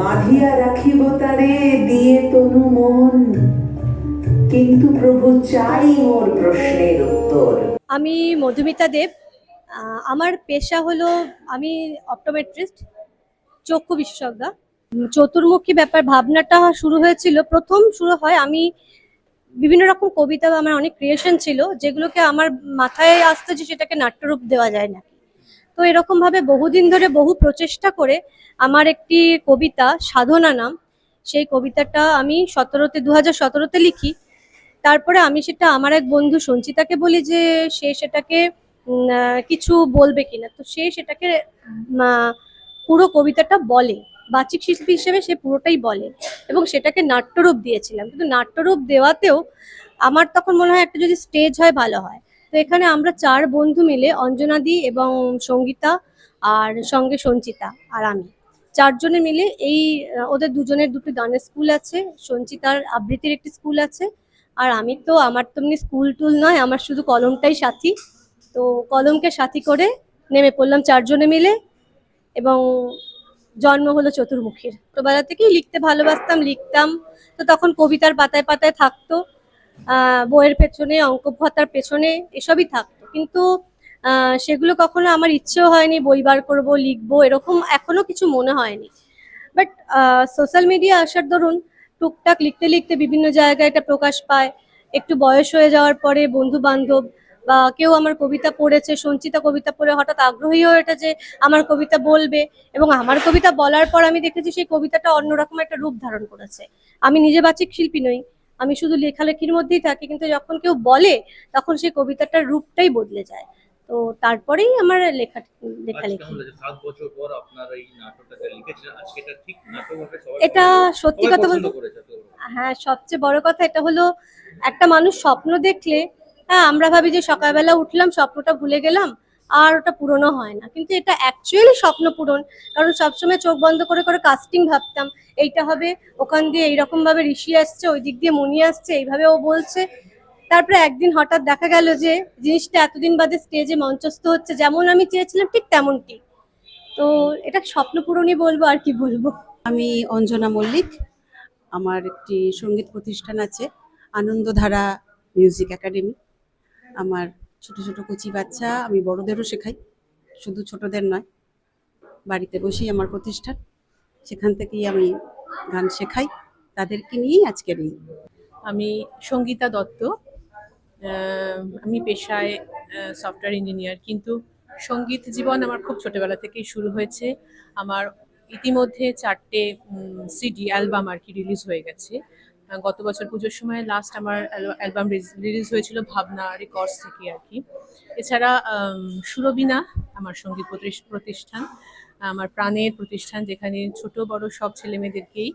বাঁধিয়া রাখিব তারে, দিয়ে তনু মন। কিন্তু প্রভু চাই মোর প্রশ্নের উত্তর। আমি মধুমিতা দেব। আমার পেশা হলো, আমি অপটোমেট্রিস্ট, চক্ষু বিশেষজ্ঞ। চতুর্মুখী ব্যাপার ভাবনাটা শুরু হয়েছিল। প্রথম শুরু হয়, আমি বিভিন্ন রকম কবিতা বা আমার অনেক ক্রিয়েশন ছিল, যেগুলোকে আমার মাথায় আসতো যে সেটাকে নাট্যরূপ দেওয়া যায় না তো এরকম ভাবে বহুদিন ধরে বহু প্রচেষ্টা করে আমার একটি কবিতা, সাধনা নাম, সেই কবিতাটা আমি সতেরোতে দু হাজার সতেরোতে লিখি। তারপরে আমি সেটা আমার এক বন্ধু সঞ্চিতাকে বলি যে সে সেটাকে কিছু বলবে কিনা। তো সে সেটাকে পুরো কবিতাটা বলে। বাচিক শিল্পী হিসেবে সে পুরোটাই বলে। এবং সেটাকে নাট্যরূপ দিয়েছিলাম। কিন্তু নাট্যরূপ দেওয়াতেও আমার তখন মনে হয় একটা যদি স্টেজ হয়, ভালো হয়। তো এখানে আমরা চার বন্ধু মিলে অঞ্জনাদি এবং সঙ্গীতা আর সঙ্গে সঞ্চিতা আর আমি। চারজনে মিলে এই, ওদের দুজনের দুটো গানের স্কুল আছে, সঞ্চিতার আবৃত্তির একটি স্কুল আছে, আর আমি তো আমার তো এমনি স্কুল টুল নয়, আমার শুধু কলমটাই সাথী। তো কলমকে সাথী করে নেমে পড়লাম চারজনে মিলে এবং জন্ম হলো চতুর্মুখীর। ছোটবেলা থেকেই লিখতে ভালোবাসতাম, লিখতাম, তো তখন কবিতার পাতায় পাতায় থাকতো। বইয়ের পেছনে, অঙ্ক ভাতার পেছনে এসবই থাকতো। কিন্তু সেগুলো কখনো আমার ইচ্ছেও হয়নি, বই বার করব, লিখব, এরকম এখনও কিছু মনে হয়নি। বাট সোশ্যাল মিডিয়া আসার দরুন টুকটাক লিখতে লিখতে বিভিন্ন জায়গায় এটা প্রকাশ পায়। একটু বয়স হয়ে যাওয়ার পরে বন্ধু বান্ধব বা কেউ আমার কবিতা পড়েছে, সঞ্চিতা কবিতা পড়ে হঠাৎ আগ্রহী হয়ে ওঠে যে আমার কবিতা বলবে এবং আমার কবিতা বলার পর আমি দেখেছি সেই কবিতাটা অন্যরকম একটা রূপ ধারণ করেছে। আমি নিজে বাচিক শিল্পী নই আমি শুধু লেখালেখির মধ্যেই থাকি কিন্তু যখন কেউ বলে তখন সেই কবিতাটার রূপটাই বদলে যায়। তো তারপরেই আমার লেখা লেখালেখি। এটা সত্যি কথা বলতে হ্যাঁ সবচেয়ে বড় কথা এটা হলো একটা মানুষ স্বপ্ন দেখলে হ্যাঁ আমরা ভাবি যে সকালবেলা উঠলাম স্বপ্নটা ভুলে গেলাম আর ওটা পুরনো হয় না। কিন্তু এটা অ্যাকচুয়ালি স্বপ্ন পূরণ। কারণ সবসময় চোখ বন্ধ করে করে কাস্টিং ভাবতাম, এইটা হবে, ওখান দিয়ে এইরকমভাবে ঋষি আসছে ওই দিক দিয়ে মনি আসছে, এইভাবে ও বলছে। তারপরে একদিন হঠাৎ দেখা গেল যে, জিনিসটা এতদিন বাদে স্টেজে মঞ্চস্থ হচ্ছে, যেমন আমি চেয়েছিলাম ঠিক তেমনটি। তো এটা স্বপ্ন পূরণই বলব, আর কি বলব? আমি অঞ্জনা মল্লিক। আমার একটি সংগীত প্রতিষ্ঠান আছে, আনন্দধারা মিউজিক একাডেমি। আমার ছোট ছোট কুচি বাচ্চা আমি বড়দেরও শেখাই। শুধু ছোটদের নয়, বাড়িতে বসেই আমার প্রতিষ্ঠান। সেখান থেকেই আমি গান শেখাই। তাদেরকে নিয়েই আজকের এই। আমি সঙ্গীতা দত্ত। আমি পেশায় সফটওয়্যার ইঞ্জিনিয়ার। কিন্তু সংগীত জীবন আমার খুব ছোটবেলা থেকেই শুরু হয়েছে। আমার ইতিমধ্যে চারটে সিডি, অ্যালবাম আর কি রিলিজ হয়ে গেছে। গত বছর পুজোর সময় লাস্ট আমার অ্যালবাম রিলিজ হয়েছিল ভাবনা রেকর্ডস থেকে আর কি। এছাড়া সুরবিনা আমার সংগীত প্রতিষ- প্রতিষ্ঠান, আমার প্রাণের প্রতিষ্ঠান, যেখানে ছোট, বড় সব ছেলে মেয়েদেরকেই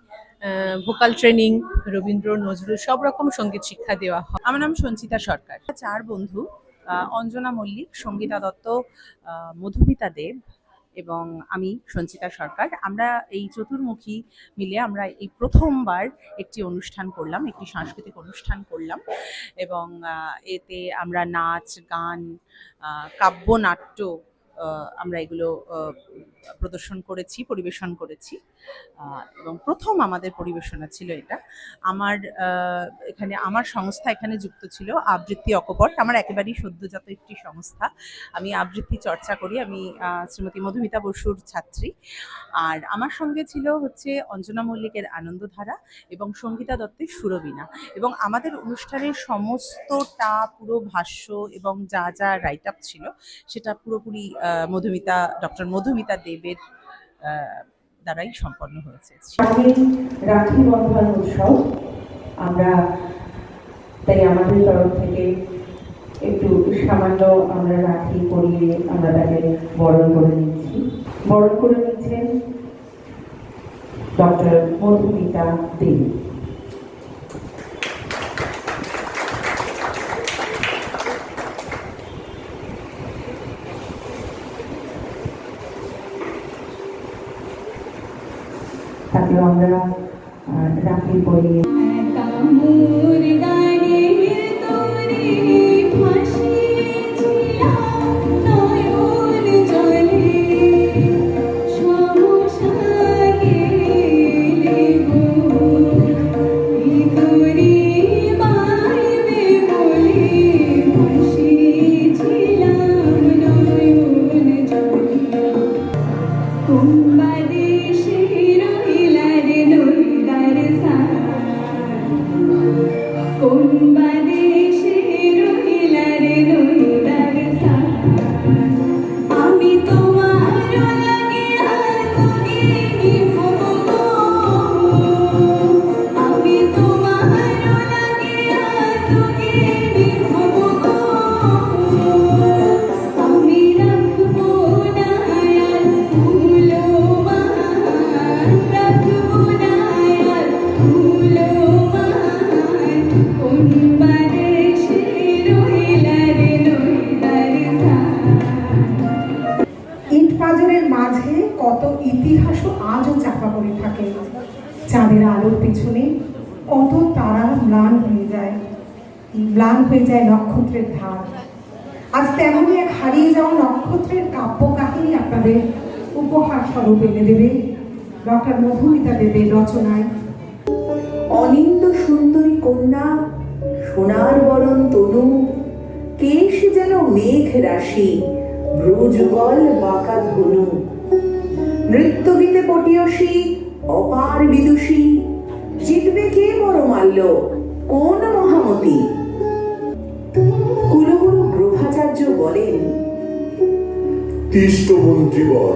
ভোকাল ট্রেনিং রবীন্দ্র, নজরুল, সব রকম সংগীত শিক্ষা দেওয়া হয়। আমার নাম সঞ্চিতা সরকার। চার বন্ধু অঞ্জনা মল্লিক, সঙ্গীতা দত্ত মধুমিতা দেব এবং আমি সঞ্চিতা সরকার। আমরা এই চতুর্মুখী মিলে আমরা এই প্রথমবার একটি অনুষ্ঠান করলাম একটি সাংস্কৃতিক অনুষ্ঠান করলাম এবং এতে আমরা নাচ গান কাব্য আহ, আমরা এগুলো প্রদর্শন করেছি, পরিবেশন করেছি। এবং প্রথম আমাদের পরিবেশনা ছিল এটা। আমার এখানে, আমার সংস্থা এখানে যুক্ত ছিল, আবৃত্তি অকপট। আমার একেবারেই সদ্যজাত একটি সংস্থা। আমি আবৃত্তি চর্চা করি, আমি শ্রীমতী মধুমিতা বসুর ছাত্রী। আর আমার সঙ্গে ছিল হচ্ছে অঞ্জনা মল্লিকের আনন্দধারা এবং সঙ্গীতা দত্তের সুরবীণা। এবং আমাদের অনুষ্ঠানের সমস্তটা পুরো ভাষ্য এবং যা যা রাইট আপ ছিল, সেটা পুরোপুরি মধুমিতা, ডক্টর মধুমিতা দেবের দ্বারাই সম্পন্ন হয়েছে। রাখি বন্ধন উৎসব। আমরা তাই আমাদের তরফ থেকে একটু সামান্য আমরা রাখি পরিয়ে আমরা তাকে বরণ করে নিচ্ছি। বরণ করে নিচ্ছেন ডক্টর মধুমিতা দেবী। তাকে আমরা আহ, রাখি পরিয়ে কামুর গানে চাঁদের আলোর পিছনে কত তারা ম্লান হয়ে যায়। ম্লান হয়ে যায় নক্ষত্রের ধার। আজ তেমনই এক হারিয়ে যাওয়া নক্ষত্রের কাব্য কাহিনী আপনাদের উপহার স্বরূপ এনে দেবে। ডক্টর মধুমিতা দেবের রচনায়। অনিন্দ সুন্দরী কন্যা, সোনার বরণ তনু, কেশ যেন মেঘ রাশি ভ্রুযুগল বাঁকা ধনু। নৃত্য গীতে পটিয়সী অপার বিদুষী। জিতবে কে বড় মাল্য কোন মহামতি? কুলগুরু গ্রহাচার্য বলেন তিষ্ট মন্ত্রীবর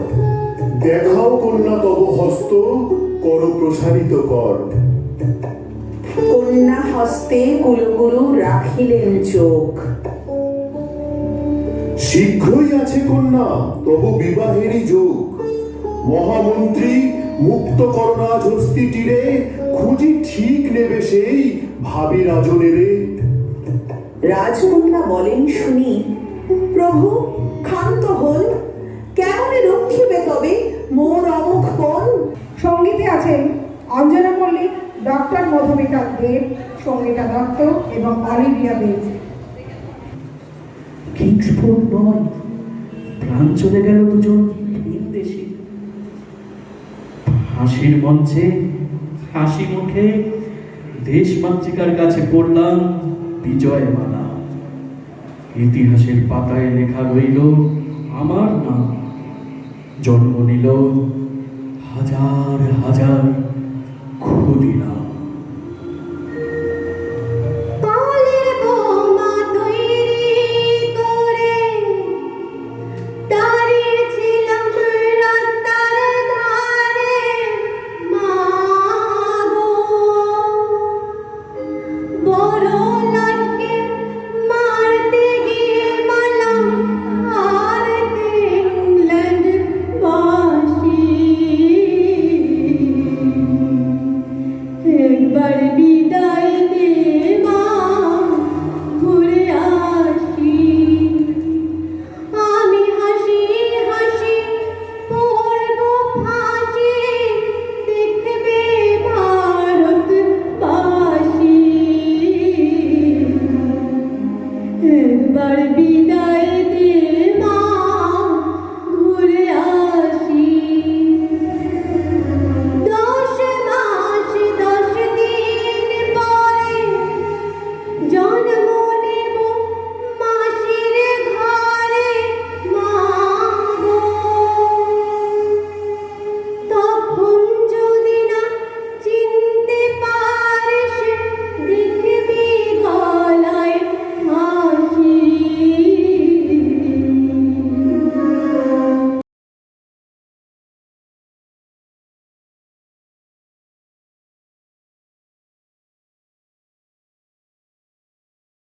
দেখাও কন্যা তব হস্ত কর প্রসারিত কর। কন্যা হস্তে কুলগুরু রাখিলেন চোখ। শীঘ্রই আছে কন্যা তব বিবাহেরই যোগ। মহামন্ত্রী মুক্ত করোনা ঝস্তি তীরে খুঁজি ঠিক নেবে সেই ভাবি রাজনেরে। রাজকন্যা বলেন শুনি প্রভু ক্ষান্ত হন। কেমনে রক্ষিবে তবে মোর অমুখ পণ সঙ্গীতে আছেন অঞ্জনা মল্লিক ডক্টর মধুমিতা দেব সঙ্গীতা দত্ত এবং অলিভিয়া দেব কিংসফোর্ড নয় প্রাণ চলে গেল দুজন। হাসির মঞ্চে, হাসি মুখে দেশ মাতৃকার কাছে পড়লাম বিজয় মালা ইতিহাসের পাতায় লেখা রইল আমার নাম। জন্ম নিল হাজার হাজার খুদিরা